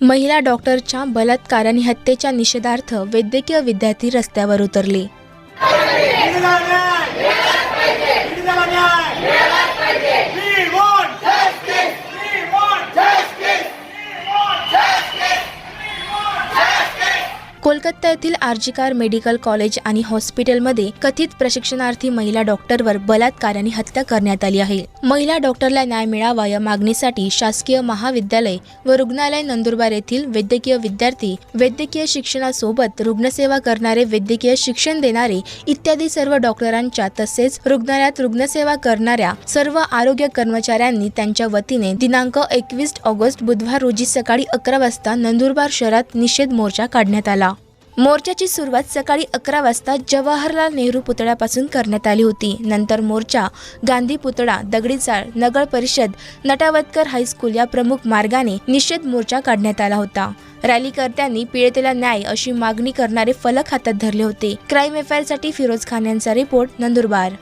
महिला डॉक्टरच्या बलात्कार आणि हत्येच्या निषेधार्थ वैद्यकीय विद्यार्थी रस्त्यावर उतरले. कोलकाता येथील आर्जिकार मेडिकल कॉलेज आणि हॉस्पिटलमध्ये कथित प्रशिक्षणार्थी महिला डॉक्टरवर बलात्काराने हत्या करण्यात आली आहे. महिला डॉक्टरला न्याय मिळावा या मागणीसाठी शासकीय महाविद्यालय व रुग्णालय नंदुरबार येथील वैद्यकीय विद्यार्थी वैद्यकीय शिक्षणासोबत रुग्णसेवा करणारे वैद्यकीय शिक्षण देणारे इत्यादी सर्व डॉक्टरांच्या तसेच रुग्णालयात रुग्णसेवा करणाऱ्या सर्व आरोग्य कर्मचाऱ्यांनी त्यांच्या वतीने दिनांक एकवीस ऑगस्ट बुधवार रोजी सकाळी अकरा वाजता नंदुरबार शहरात निषेध मोर्चा काढण्यात आला. मोर्चाची सुरुवात सकाळी अकरा वाजता जवाहरलाल नेहरू पुतळ्यापासून करण्यात आली होती. नंतर मोर्चा गांधी पुतळा दगडीचाळ नगर परिषद नटावतकर हायस्कूल या प्रमुख मार्गाने निषेध मोर्चा काढण्यात आला होता. रॅलीकर्त्यांनी पीडितेला न्याय अशी मागणी करणारे फलक हातात धरले होते. क्राईम एफसाठी फिरोज खान यांचा रिपोर्ट नंदुरबार.